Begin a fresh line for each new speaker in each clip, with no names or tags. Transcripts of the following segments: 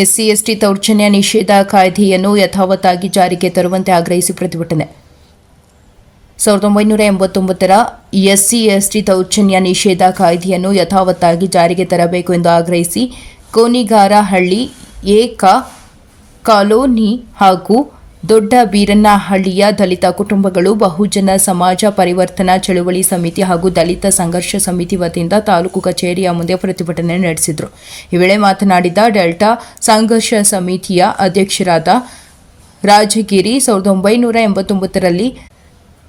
SC, ST ದೌರ್ಜನ್ಯ ನಿಷೇಧ ಕಾಯ್ದೆಯನ್ನು ಯಥಾವತ್ತಾಗಿ ಜಾರಿಗೆ ತರುವಂತೆ ಆಗ್ರಹಿಸಿ ಪ್ರತಿಭಟನೆ. ಸಾವಿರದ ಒಂಬೈನೂರ ಎಂಬತ್ತೊಂಬತ್ತರ ಎಸ್ಸಿ, ಎಸ್ಟಿ ದೌರ್ಜನ್ಯ ನಿಷೇಧ ಕಾಯ್ದೆಯನ್ನು ಯಥಾವತ್ತಾಗಿ ಜಾರಿಗೆ ತರಬೇಕು ಎಂದು ಆಗ್ರಹಿಸಿ ಕೋನಿಗಾರಹಳ್ಳಿ, ಏಕ ಕಾಲೋನಿ ಹಾಗೂ ದೊಡ್ಡ ಬೀರನ್ನಹಳ್ಳಿಯ ದಲಿತ ಕುಟುಂಬಗಳು ಬಹುಜನ ಸಮಾಜ ಪರಿವರ್ತನಾ ಚಳುವಳಿ ಸಮಿತಿ ಹಾಗೂ ದಲಿತ ಸಂಘರ್ಷ ಸಮಿತಿ ವತಿಯಿಂದ ತಾಲೂಕು ಕಚೇರಿಯ ಮುಂದೆ ಪ್ರತಿಭಟನೆ ನಡೆಸಿದರು. ಈ ವೇಳೆ ಮಾತನಾಡಿದ ಡೆಲ್ಟಾ ಸಂಘರ್ಷ ಸಮಿತಿಯ ಅಧ್ಯಕ್ಷರಾದ ರಾಜಗಿರಿ ಸಾವಿರದ ಒಂಬೈನೂರ ಎಂಬತ್ತೊಂಬತ್ತರಲ್ಲಿ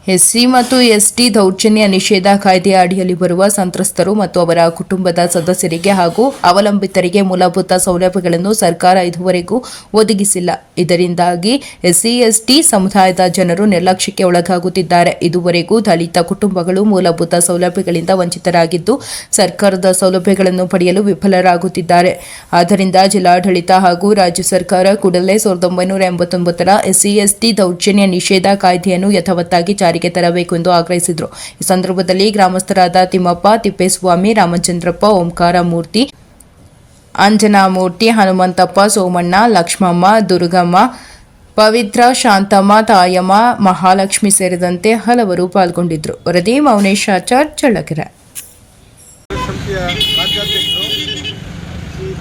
ಎಸ್ಸಿ ಮತ್ತು ಎಸ್ಟಿ ದೌರ್ಜನ್ಯ ನಿಷೇಧ ಕಾಯ್ದೆಯ ಅಡಿಯಲ್ಲಿ ಬರುವ ಸಂತ್ರಸ್ತರು ಮತ್ತು ಅವರ ಕುಟುಂಬದ ಸದಸ್ಯರಿಗೆ ಹಾಗೂ ಅವಲಂಬಿತರಿಗೆ ಮೂಲಭೂತ ಸೌಲಭ್ಯಗಳನ್ನು ಸರ್ಕಾರ ಇದುವರೆಗೂ ಒದಗಿಸಿಲ್ಲ. ಇದರಿಂದಾಗಿ ಎಸ್ಸಿ ಎಸ್ಟಿ ಸಮುದಾಯದ ಜನರು ನಿರ್ಲಕ್ಷ್ಯಕ್ಕೆ ಒಳಗಾಗುತ್ತಿದ್ದಾರೆ. ಇದುವರೆಗೂ ದಲಿತ ಕುಟುಂಬಗಳು ಮೂಲಭೂತ ಸೌಲಭ್ಯಗಳಿಂದ ವಂಚಿತರಾಗಿದ್ದು, ಸರ್ಕಾರದ ಸೌಲಭ್ಯಗಳನ್ನು ಪಡೆಯಲು ವಿಫಲರಾಗುತ್ತಿದ್ದಾರೆ. ಆದ್ದರಿಂದ ಜಿಲ್ಲಾಡಳಿತ ಹಾಗೂ ರಾಜ್ಯ ಸರ್ಕಾರ ಕೂಡಲೇ ಸಾವಿರದ ಒಂಬೈನೂರ ಎಂಬತ್ತೊಂಬತ್ತರ ಎಸ್ಸಿ ಎಸ್ಟಿ ದೌರ್ಜನ್ಯ ನಿಷೇಧ ಕಾಯ್ದೆಯನ್ನು ಯಥಾವತ್ತಾಗಿ ಜಾರಿಗೆ ತರಬೇಕು ಎಂದು ಆಗ್ರಹಿಸಿದರು. ಈ ಸಂದರ್ಭದಲ್ಲಿ ಗ್ರಾಮಸ್ಥರಾದ ತಿಮ್ಮಪ್ಪ, ತಿಪ್ಪೇಸ್ವಾಮಿ, ರಾಮಚಂದ್ರಪ್ಪ, ಓಂಕಾರ ಮೂರ್ತಿ ಅಂಜನಾಮೂರ್ತಿ, ಹನುಮಂತಪ್ಪ, ಸೋಮಣ್ಣ, ಲಕ್ಷ್ಮಮ್ಮ, ದುರ್ಗಮ್ಮ, ಪವಿತ್ರ, ಶಾಂತಮ್ಮ, ತಾಯಮ್ಮ, ಮಹಾಲಕ್ಷ್ಮಿ ಸೇರಿದಂತೆ ಹಲವರು ಪಾಲ್ಗೊಂಡಿದ್ದರು. ವರದಿ ಮೌನೇಶ್ ಆಚಾರ್ ಚಳ್ಳಕೆರೆ.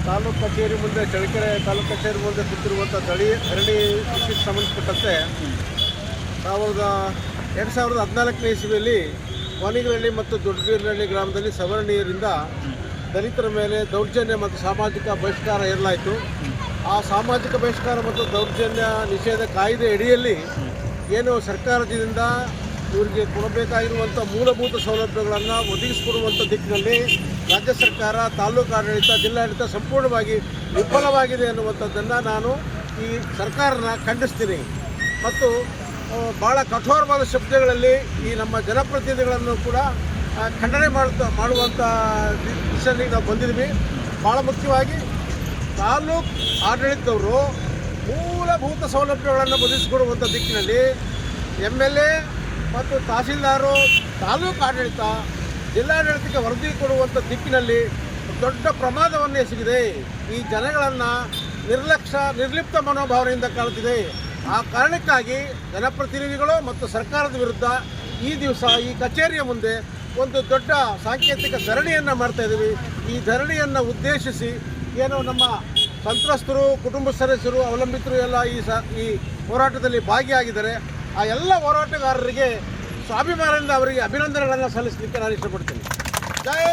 ತಾಲೂಕು ಕಚೇರಿ ಮುಂದೆ, ಚಳ್ಳಕೆರೆ ತಾಲೂಕು ಕಚೇರಿ ಮುಂದೆ ಕೂತಿರುವಂಥ ದಳಿ ಧರಣಿ ಕೃಷಿಗೆ ಸಂಬಂಧಪಟ್ಟಂತೆ ಸಾವಿರದ ಎರಡು ಸಾವಿರದ ಹದಿನಾಲ್ಕನೇ ಇಸ್ವಿಯಲ್ಲಿ ಮತ್ತು ದೊಡ್ಡಬೀರಹಳ್ಳಿ ಗ್ರಾಮದಲ್ಲಿ ಸವರ್ಣೀಯರಿಂದ ದಲಿತರ ಮೇಲೆ ದೌರ್ಜನ್ಯ ಮತ್ತು ಸಾಮಾಜಿಕ ಬಹಿಷ್ಕಾರ ಇರಲಾಯಿತು ಆ ಸಾಮಾಜಿಕ ಬಹಿಷ್ಕಾರ ಮತ್ತು ದೌರ್ಜನ್ಯ ನಿಷೇಧ ಕಾಯ್ದೆ ಅಡಿಯಲ್ಲಿ ಏನು ಸರ್ಕಾರದಿಂದ ಇವರಿಗೆ ಕೊಡಬೇಕಾಗಿರುವಂಥ ಮೂಲಭೂತ ಸೌಲಭ್ಯಗಳನ್ನು ಒದಗಿಸಿಕೊಡುವಂಥ ದಿಕ್ಕಿನಲ್ಲಿ ರಾಜ್ಯ ಸರ್ಕಾರ, ತಾಲೂಕು ಆಡಳಿತ, ಜಿಲ್ಲಾಡಳಿತ ಸಂಪೂರ್ಣವಾಗಿ ವಿಫಲವಾಗಿದೆ ಅನ್ನುವಂಥದ್ದನ್ನು ನಾನು ಈ ಸರ್ಕಾರನ ಖಂಡಿಸ್ತೀನಿ. ಮತ್ತು ಭಾಳ ಕಠೋರವಾದ ಶಬ್ದಗಳಲ್ಲಿ ಈ ನಮ್ಮ ಜನಪ್ರತಿನಿಧಿಗಳನ್ನು ಕೂಡ ಖಂಡನೆ ಮಾಡುತ್ತ ಮಾಡುವಂಥ ದಿಶೆಯಲ್ಲಿ ನಾವು ಬಂದಿದ್ದೀವಿ. ಭಾಳ ಮುಖ್ಯವಾಗಿ ತಾಲೂಕು ಆಡಳಿತದವರು ಮೂಲಭೂತ ಸೌಲಭ್ಯಗಳನ್ನು ಒದಗಿಸಿಕೊಡುವಂಥ ದಿಕ್ಕಿನಲ್ಲಿ ಎಂ ಎಲ್ ಎ ಮತ್ತು ತಹಸೀಲ್ದಾರು, ತಾಲೂಕು ಆಡಳಿತ, ಜಿಲ್ಲಾಡಳಿತಕ್ಕೆ ವರದಿ ಕೊಡುವಂಥ ದಿಕ್ಕಿನಲ್ಲಿ ದೊಡ್ಡ ಪ್ರಮಾದವನ್ನು ಎಸಗಿದೆ. ಈ ಜನಗಳನ್ನು ನಿರ್ಲಕ್ಷ್ಯ ನಿರ್ಲಿಪ್ತ ಮನೋಭಾವನೆಯಿಂದ ಕಾಣುತ್ತಿದೆ ಆ ಕಾರಣಕ್ಕಾಗಿ ಜನಪ್ರತಿನಿಧಿಗಳು ಮತ್ತು ಸರ್ಕಾರದ ವಿರುದ್ಧ ಈ ದಿವಸ ಈ ಕಚೇರಿಯ ಮುಂದೆ ಒಂದು ದೊಡ್ಡ ಸಾಂಕೇತಿಕ ಧರಣಿಯನ್ನು ಮಾಡ್ತಾ ಇದ್ದೀವಿ ಈ ಧರಣಿಯನ್ನು ಉದ್ದೇಶಿಸಿ ಏನು ನಮ್ಮ ಸಂತ್ರಸ್ತರು, ಕುಟುಂಬ ಸದಸ್ಯರು, ಅವಲಂಬಿತರು ಎಲ್ಲ ಈ ಸ, ಈ ಹೋರಾಟದಲ್ಲಿ ಭಾಗಿಯಾಗಿದ್ದಾರೆ. ಆ ಎಲ್ಲ ಹೋರಾಟಗಾರರಿಗೆ ಸ್ವಾಭಿಮಾನದಿಂದ ಅವರಿಗೆ ಅಭಿನಂದನೆಗಳನ್ನು ಸಲ್ಲಿಸಲಿಕ್ಕೆ ನಾನು ಇಷ್ಟಪಡ್ತೀನಿ. ಜೈ